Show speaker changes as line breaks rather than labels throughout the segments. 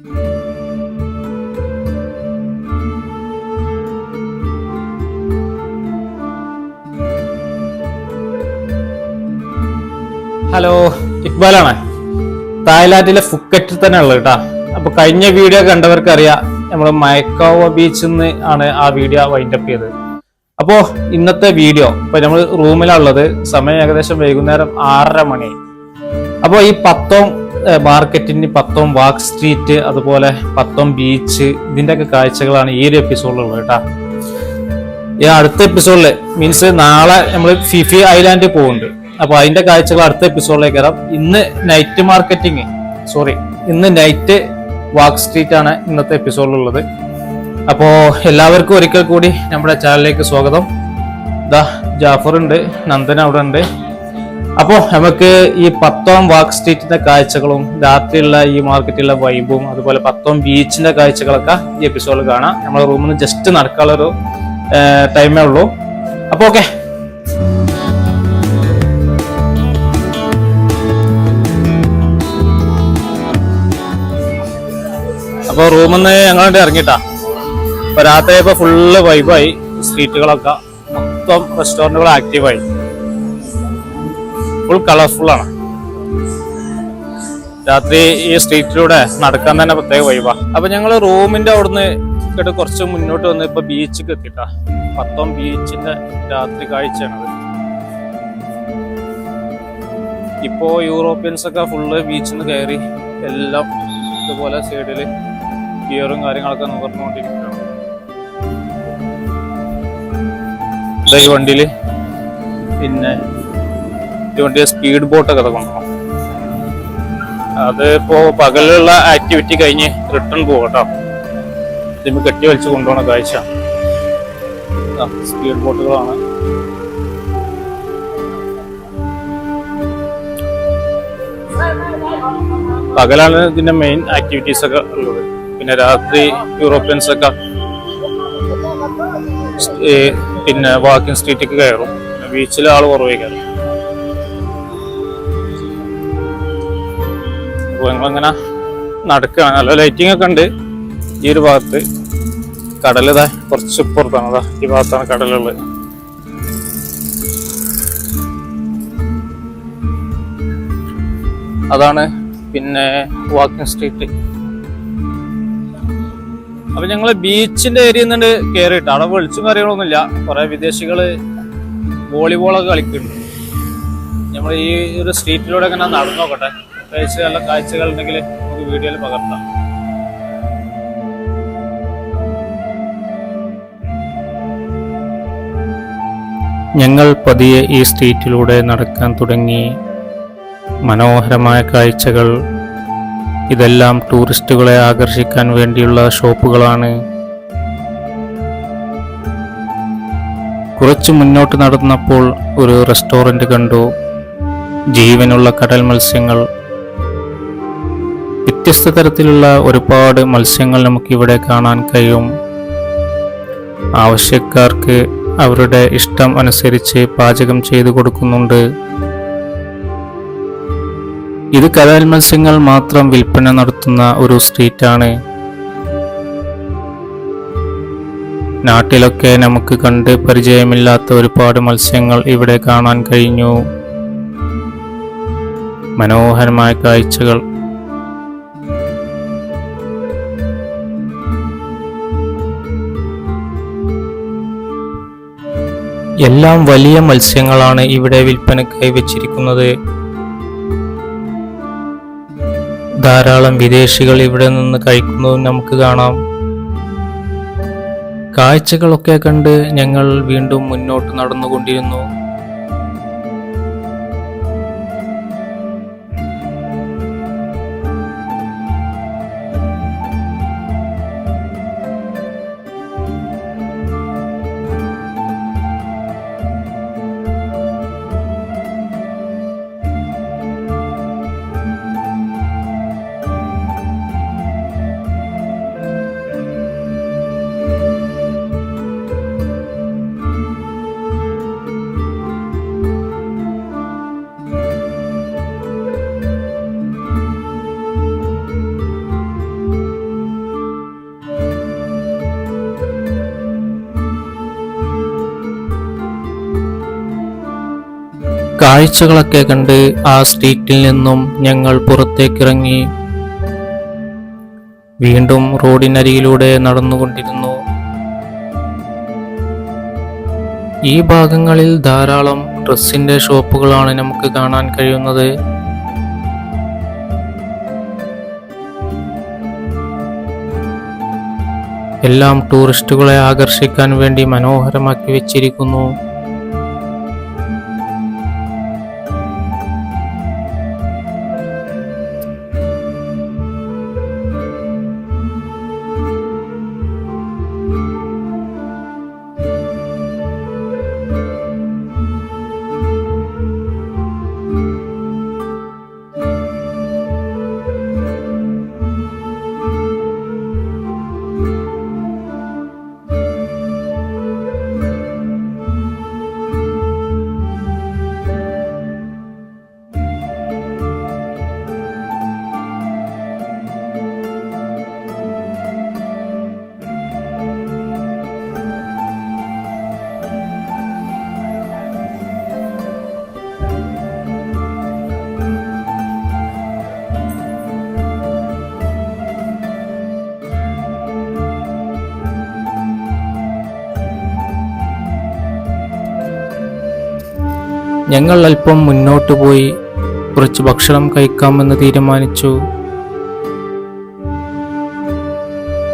Hello ഇക്ബാലാണ്. തായ്ലാൻഡിലെ ഫുക്കറ്റിൽ തന്നെ ഉള്ളത് കേട്ടാ. അപ്പൊ കഴിഞ്ഞ വീഡിയോ കണ്ടവർക്ക് അറിയാം നമ്മൾ മയക്കാവ ബീച്ചിൽ നിന്ന് ആണ് ആ വീഡിയോ വൈൻഡപ്പ് ചെയ്തത്. അപ്പോ ഇന്നത്തെ വീഡിയോ ഇപ്പൊ നമ്മൾ റൂമിലുള്ളത് സമയം ഏകദേശം വൈകുന്നേരം ആറര മണി. അപ്പോൾ ഈ പത്തോം മാർക്കറ്റിന് പത്തോം വാക്ക് സ്ട്രീറ്റ് അതുപോലെ പത്തോം ബീച്ച് ഇതിന്റെ ഒക്കെ കാഴ്ചകളാണ് ഈ ഒരു എപ്പിസോഡിലുള്ളത് കേട്ടാ. ഈ അടുത്ത എപ്പിസോഡിൽ മീൻസ് നാളെ നമ്മൾ ഫിഫി ഐലാൻഡ് പോകുന്നുണ്ട്. അപ്പോൾ അതിന്റെ കാഴ്ചകൾ അടുത്ത എപ്പിസോഡിലേക്ക് വരാം. ഇന്ന് നൈറ്റ് മാർക്കറ്റിംഗ് സോറി ഇന്ന് നൈറ്റ് വാക്ക് സ്ട്രീറ്റ് ആണ് ഇന്നത്തെ എപ്പിസോഡിലുള്ളത്. അപ്പോൾ എല്ലാവർക്കും ഒരിക്കൽ കൂടി നമ്മുടെ ചാനലിലേക്ക് സ്വാഗതം. ദാ ജാഫർ ഉണ്ട് നന്ദൻ അവിടെ ഉണ്ട് അപ്പോ നമുക്ക് ഈ പത്തോം വാക്ക് സ്ട്രീറ്റിന്റെ കാഴ്ചകളും രാത്രിയുള്ള ഈ മാർക്കറ്റിലെ വൈബും അതുപോലെ പത്തോം ബീച്ചിന്റെ കാഴ്ചകളൊക്കെ ഈ എപ്പിസോഡിൽ കാണാം. നമ്മളെ റൂമിൽ നിന്ന് ജസ്റ്റ് നടക്കാനുള്ളൊരു ടൈമേ ഉള്ളൂ. അപ്പോൾ ഓക്കെ അപ്പോൾ റൂമിൽ നിന്ന് ഞങ്ങളുടെ ഇറങ്ങിട്ടാ. അപ്പൊ രാത്രി ഇപ്പൊ ഫുള്ള് വൈബായി സ്ട്രീറ്റുകളൊക്കെ മൊത്തം റെസ്റ്റോറന്റുകൾ ആക്റ്റീവായി ഫുൾ കളർഫുൾ ആണ്. രാത്രി ഈ സ്ട്രീറ്റിലൂടെ നടക്കാൻ തന്നെ പ്രത്യേക വൈവാ അപ്പൊ ഞങ്ങൾ റൂമിന്റെ അവിടുന്ന് ഇങ്ങോട്ട് കുറച്ച് മുന്നോട്ട് വന്ന് ഇപ്പൊ ബീച്ചിക്ക് എത്തിട്ടാ. പത്തോം ബീച്ചിന്റെ രാത്രി കാഴ്ചയാണത് ഇപ്പോ യൂറോപ്യൻസ് ഒക്കെ ഫുള്ള് ബീച്ചിൽ നിന്ന് കയറി എല്ലാം ഇതുപോലെ സൈഡിൽ ഗിയറും കാര്യങ്ങളൊക്കെ നുകർന്നുകൊണ്ടിരിക്കുകയാണ്. ഈ വണ്ടിയിൽ പിന്നെ ഈ വണ്ടിയെ സ്പീഡ് ബോട്ടൊക്കെ കൊണ്ടുപോകണം. അത് ഇപ്പോ പകലുള്ള ആക്ടിവിറ്റി കഴിഞ്ഞ് റിട്ടേൺ പോകട്ടോ ഇതിന് കെട്ടി വലിച്ചു കൊണ്ടുപോകണ കാഴ്ച. സ്പീഡ് ബോട്ടുകളാണ് പകലാണ് ഇതിന്റെ മെയിൻ ആക്ടിവിറ്റീസ് ഒക്കെ ഉള്ളത്. പിന്നെ രാത്രി യൂറോപ്യൻസ് ഒക്കെ പിന്നെ വാക്കിംഗ് സ്ട്രീറ്റിലേക്ക് കയറും. ബീച്ചിൽ ആൾ കുറവേ കയറും. അപ്പൊ ഞങ്ങളിങ്ങനെ നടക്കുകയാണ്. നല്ല ലൈറ്റിംഗ് ഒക്കെ ഉണ്ട്. ഈ ഒരു ഭാഗത്ത് കടലിതാ കുറച്ച് പുറത്താണ് അതാ ഈ ഭാഗത്താണ് കടലുള്ളത്. അതാണ് പിന്നെ വാക്കിംഗ് സ്ട്രീറ്റ് അപ്പൊ ഞങ്ങൾ ബീച്ചിന്റെ ഏരിയ നിന്നുണ്ട് കയറിയിട്ട് അവിടെ വെളിച്ചും കാര്യങ്ങളൊന്നുമില്ല. കുറെ വിദേശികൾ വോളിബോളൊക്കെ കളിക്കുന്നുണ്ട്. നമ്മൾ ഈ ഒരു സ്ട്രീറ്റിലൂടെ ഇങ്ങനെ നടന്നു നോക്കട്ടെ നല്ല കാഴ്ചകൾ ഉണ്ടെങ്കിൽ നമുക്ക് വീഡിയോയിൽ പകർത്താം. ഞങ്ങൾ പതിയെ ഈ സ്ട്രീറ്റിലൂടെ നടക്കാൻ തുടങ്ങി. മനോഹരമായ കാഴ്ചകൾ. ഇതെല്ലാം ടൂറിസ്റ്റുകളെ ആകർഷിക്കാൻ വേണ്ടിയുള്ള ഷോപ്പുകളാണ്. കുറച്ച് മുന്നോട്ട് നടന്നപ്പോൾ ഒരു റെസ്റ്റോറന്റ് കണ്ടു. ജീവനുള്ള കടൽ മത്സ്യങ്ങൾ. വ്യത്യസ്ത തരത്തിലുള്ള ഒരുപാട് മത്സ്യങ്ങൾ നമുക്കിവിടെ കാണാൻ കഴിയും. ആവശ്യക്കാർക്ക് അവരുടെ ഇഷ്ടം അനുസരിച്ച് പാചകം ചെയ്തു കൊടുക്കുന്നുണ്ട്. ഇത് കടൽ മത്സ്യങ്ങൾ മാത്രം വിൽപ്പന നടത്തുന്ന ഒരു സ്ട്രീറ്റാണ്. നാട്ടിലൊക്കെ നമുക്ക് കണ്ട് പരിചയമില്ലാത്ത ഒരുപാട് മത്സ്യങ്ങൾ ഇവിടെ കാണാൻ കഴിഞ്ഞു. മനോഹരമായ കാഴ്ചകൾ. എല്ലാം വലിയ മത്സ്യങ്ങളാണ് ഇവിടെ വിൽപ്പനക്കായി വെച്ചിരിക്കുന്നത്. ധാരാളം വിദേശികൾ ഇവിടെ നിന്ന് കഴിക്കുന്നതും നമുക്ക് കാണാം. കാഴ്ചകളൊക്കെ കണ്ട് ഞങ്ങൾ വീണ്ടും മുന്നോട്ട് നടന്നുകൊണ്ടിരുന്നു.
കാഴ്ചകളൊക്കെ കണ്ട് ആ സ്ട്രീറ്റിൽ നിന്നും ഞങ്ങൾ പുറത്തേക്കിറങ്ങി. വീണ്ടും റോഡിനരികിലൂടെ നടന്നുകൊണ്ടിരുന്നു. ഈ ഭാഗങ്ങളിൽ ധാരാളം ഡ്രസ്സിന്റെ ഷോപ്പുകളാണ് നമുക്ക് കാണാൻ കഴിയുന്നത്. എല്ലാം ടൂറിസ്റ്റുകളെ ആകർഷിക്കാൻ വേണ്ടി മനോഹരമാക്കി വെച്ചിരിക്കുന്നു. ഞങ്ങൾ അല്പം മുന്നോട്ട് പോയി കുറച്ച് ഭക്ഷണം കഴിക്കാമെന്ന് തീരുമാനിച്ചു.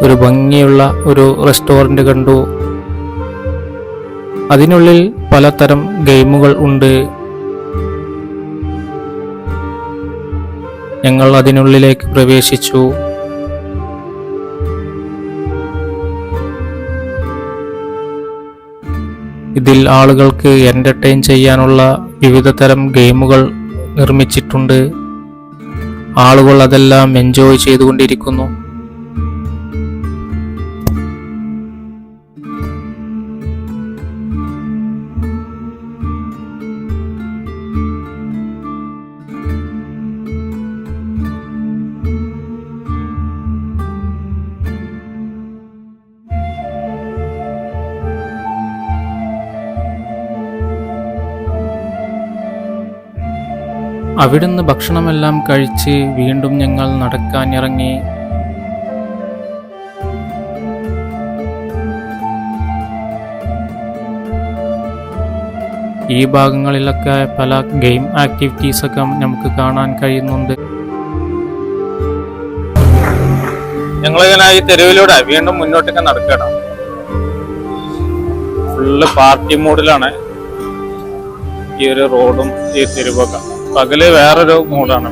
ഒരു ഭംഗിയുള്ള ഒരു റെസ്റ്റോറന്റ് കണ്ടു. അതിനുള്ളിൽ പലതരം ഗെയിമുകൾ ഉണ്ട്. ഞങ്ങൾ അതിനുള്ളിലേക്ക് പ്രവേശിച്ചു. ഇതിൽ ആളുകൾക്ക് എന്റർടൈൻ ചെയ്യാനുള്ള വിവിധ തരം ഗെയിമുകൾ നിർമ്മിച്ചിട്ടുണ്ട്. ആളുകൾ അതെല്ലാം എൻജോയ് ചെയ്തുകൊണ്ടിരിക്കുന്നു. അവിടുന്ന് ഭക്ഷണമെല്ലാം കഴിച്ച് വീണ്ടും ഞങ്ങൾ നടക്കാൻ ഇറങ്ങി ഈ ഭാഗങ്ങളിലൊക്കെ പല ഗെയിം ആക്ടിവിറ്റീസൊക്കെ നമുക്ക് കാണാൻ കഴിയുന്നുണ്ട്. ഞങ്ങളിങ്ങനെ ഈ തെരുവിലൂടെ വീണ്ടും മുന്നോട്ടൊക്കെ നടക്കണം ഫുള്ള് പാർട്ടി മൂഡിലാണ് ഈ ഒരു റോഡും ഈ തെരുവൊക്കെ. പകൽ വേറൊരു മൂഡാണ്.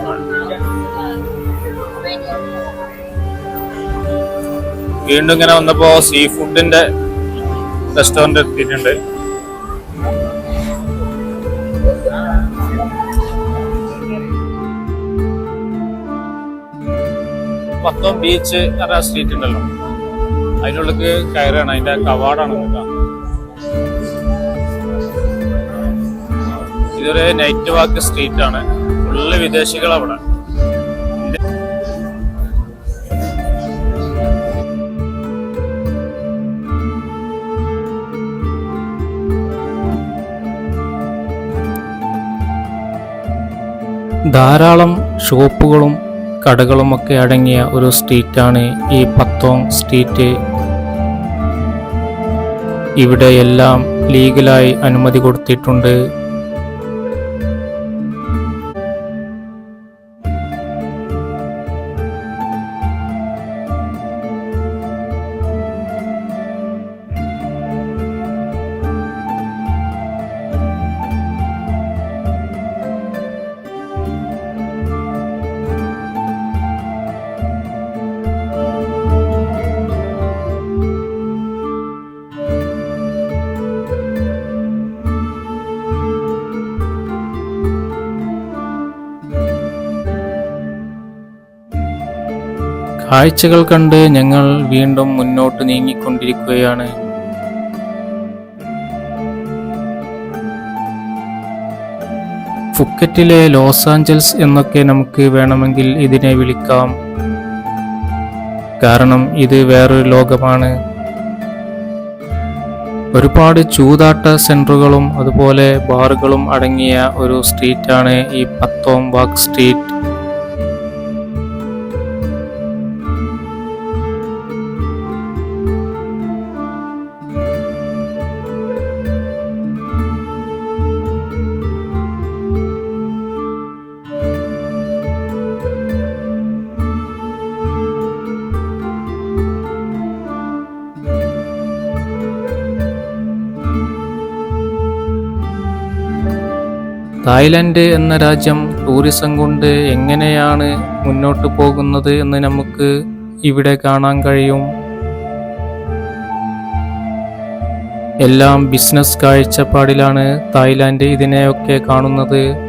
വീണ്ടും ഇങ്ങനെ വന്നപ്പോ സീ ഫുഡിന്റെ റെസ്റ്റോറന്റ് എത്തിയിട്ടുണ്ട്. പത്തോം ബീച്ച് സ്ട്രീറ്റ് ഉണ്ടല്ലോ. അതിനുള്ളിൽ കയറുകയാണ്. അതിന്റെ കവാടാണ്. നിൽക്കുക ഇതൊരു നൈറ്റ് വാക്ക് സ്ട്രീറ്റ് ആണ്. ഫുള്ള് വിദേശികൾ അവിടെ. ധാരാളം ഷോപ്പുകളും കടകളും ഒക്കെ അടങ്ങിയ ഒരു സ്ട്രീറ്റാണ് ഈ പത്തോങ് സ്ട്രീറ്റ് ഇവിടെ എല്ലാം ലീഗലായി അനുമതി കൊടുത്തിട്ടുണ്ട്. കാഴ്ചകൾ കണ്ട് ഞങ്ങൾ വീണ്ടും മുന്നോട്ട് നീങ്ങിക്കൊണ്ടിരിക്കുകയാണ്. ഫുക്കറ്റിലെ ലോസ് ആഞ്ചൽസ് എന്നൊക്കെ നമുക്ക് വേണമെങ്കിൽ ഇതിനെ വിളിക്കാം. കാരണം ഇത് വേറൊരു ലോകമാണ്. ഒരുപാട് ചൂതാട്ട സെന്ററുകളും അതുപോലെ ബാറുകളും അടങ്ങിയ ഒരു സ്ട്രീറ്റാണ് ഈ പത്തോം വാക്ക് സ്ട്രീറ്റ്. തായ്ലൻഡ് എന്ന രാജ്യം ടൂറിസം കൊണ്ട് എങ്ങനെയാണ് മുന്നോട്ട് പോകുന്നത് എന്ന് നമുക്ക് ഇവിടെ കാണാൻ കഴിയും. എല്ലാം ബിസിനസ് കാഴ്ചപ്പാടിലാണ് തായ്ലാൻഡ് ഇതിനെയൊക്കെ കാണുന്നത്.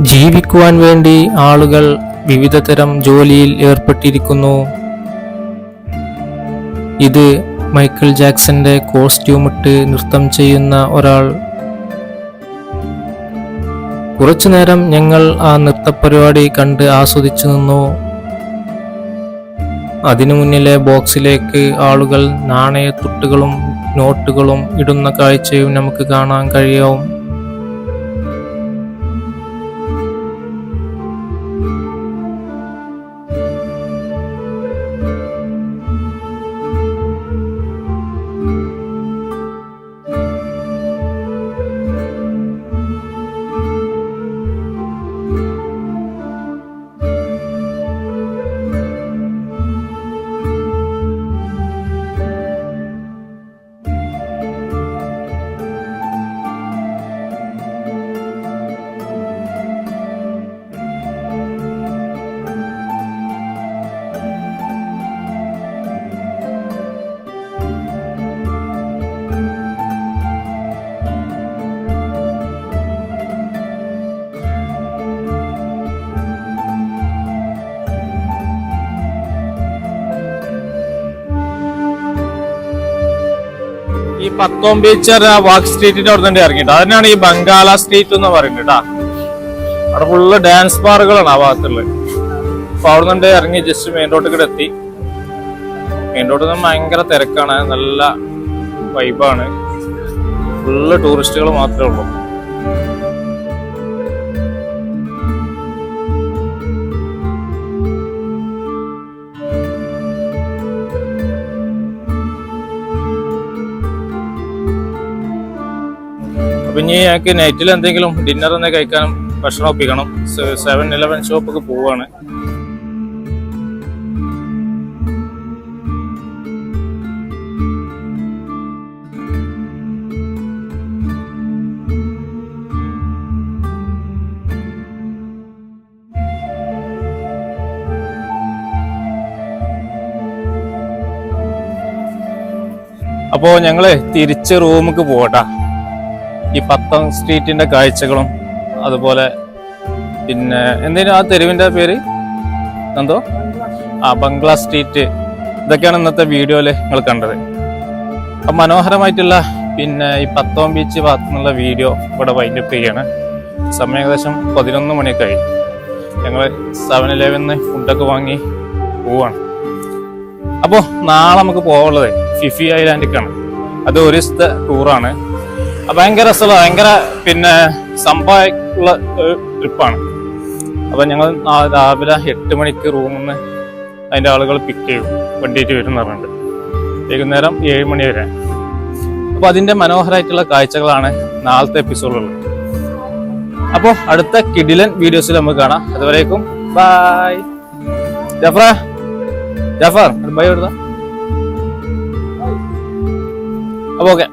ജീവിക്കുവാൻ വേണ്ടി ആളുകൾ വിവിധ തരം ജോലിയിൽ ഏർപ്പെട്ടിരിക്കുന്നു. ഇത് മൈക്കിൾ ജാക്സന്റെ കോസ്റ്റ്യൂമിട്ട് നൃത്തം ചെയ്യുന്ന ഒരാൾ. കുറച്ചു നേരം ഞങ്ങൾ ആ നൃത്തപരിപാടി കണ്ട് ആസ്വദിച്ചു നിന്നു. അതിനു മുന്നിലെ ബോക്സിലേക്ക് ആളുകൾ നാണയത്തുട്ടുകളും നോട്ടുകളും ഇടുന്ന കാഴ്ചയും നമുക്ക് കാണാൻ കഴിയും. പത്തോം ബീച്ചർ വാക്ക് സ്ട്രീറ്റിന്റെ അവിടെ തന്നെ ഇറങ്ങിട്ടോ അതിനാണ് ഈ ബംഗാള സ്ട്രീറ്റ് എന്ന് പറയുന്നത് കേട്ടാ അവിടെ ഫുള്ള് ഡാൻസ് ബാറുകളാണ് ആ ഭാഗത്തുള്ളത്. അപ്പൊ അവിടെ നിന്ന് ഇറങ്ങി ജസ്റ്റ് മെയിൻ റോഡ് കൂടെ എത്തി. മെയിൻ റോഡിൽ നിന്ന് ഭയങ്കര തിരക്കാണ്. നല്ല വൈബാണ് ഫുള്ള് ടൂറിസ്റ്റുകൾ മാത്രമേ ഉള്ളൂ. ഇനി ഞങ്ങൾക്ക് നൈറ്റിൽ എന്തെങ്കിലും ഡിന്നർ തന്നെ കഴിക്കാനും
ഭക്ഷണം ഒപ്പിക്കണം. സെവൻ ഇലവൻ ഷോപ്പൊക്കെ പോവാണ്. അപ്പോൾ ഞങ്ങൾ തിരിച്ച് റൂമിക്ക് പോകട്ടാ. ഈ പത്താം സ്ട്രീറ്റിന്റെ കാഴ്ചകളും അതുപോലെ പിന്നെ എന്തിനാ ആ തെരുവിന്റെ പേര്? എന്തോ? ആ ബംഗ്ലാ സ്ട്രീറ്റ്. ഇതൊക്കെയാണ് ഇന്നത്തെ വീഡിയോയിൽ നിങ്ങൾ കണ്ടത്. അപ്പൊ മനോഹരമായിട്ടുള്ള പിന്നെ ഈ പത്തോം ബീച്ച് ഭാഗത്തു നിന്നുള്ള വീഡിയോ ഇവിടെ വൈൻഡപ്പ് ചെയ്യാണ്. സമയം ഏകദേശം പതിനൊന്ന് മണിയൊക്കെ ആയി. ഞങ്ങൾ സെവൻ ഇലവനിന്ന് ഫുഡൊക്കെ വാങ്ങി പോവാണ്. അപ്പോൾ നാളെ നമുക്ക് പോകാനുള്ളത് ഫിഫി ഐലാൻഡിക്കാണ് അത് ഒരു ദിവസത്തെ ടൂറാണ് ഭയങ്കര രസമുള്ള ഭയങ്കര പിന്നെ സംഭവമുള്ള ട്രിപ്പാണ്. അപ്പൊ ഞങ്ങൾ രാവിലെ എട്ട് മണിക്ക് റൂമിൽ നിന്ന് അതിന്റെ ആളുകൾ പിക്ക് ചെയ്യും. വണ്ടിയിട്ട് വരും എന്ന് പറഞ്ഞിട്ട്. വൈകുന്നേരം ഏഴ് മണി വരെ. അപ്പൊ അതിന്റെ മനോഹരമായിട്ടുള്ള കാഴ്ചകളാണ് നാളത്തെ എപ്പിസോഡുള്ളത് അപ്പോൾ അടുത്ത കിഡിലൻ വീഡിയോസിൽ നമുക്ക് കാണാം. അതുവരേക്കും ബായ് ജഫറ ജഫർ ബൈ എഴുതാം അപ്പോൾ ഓക്കെ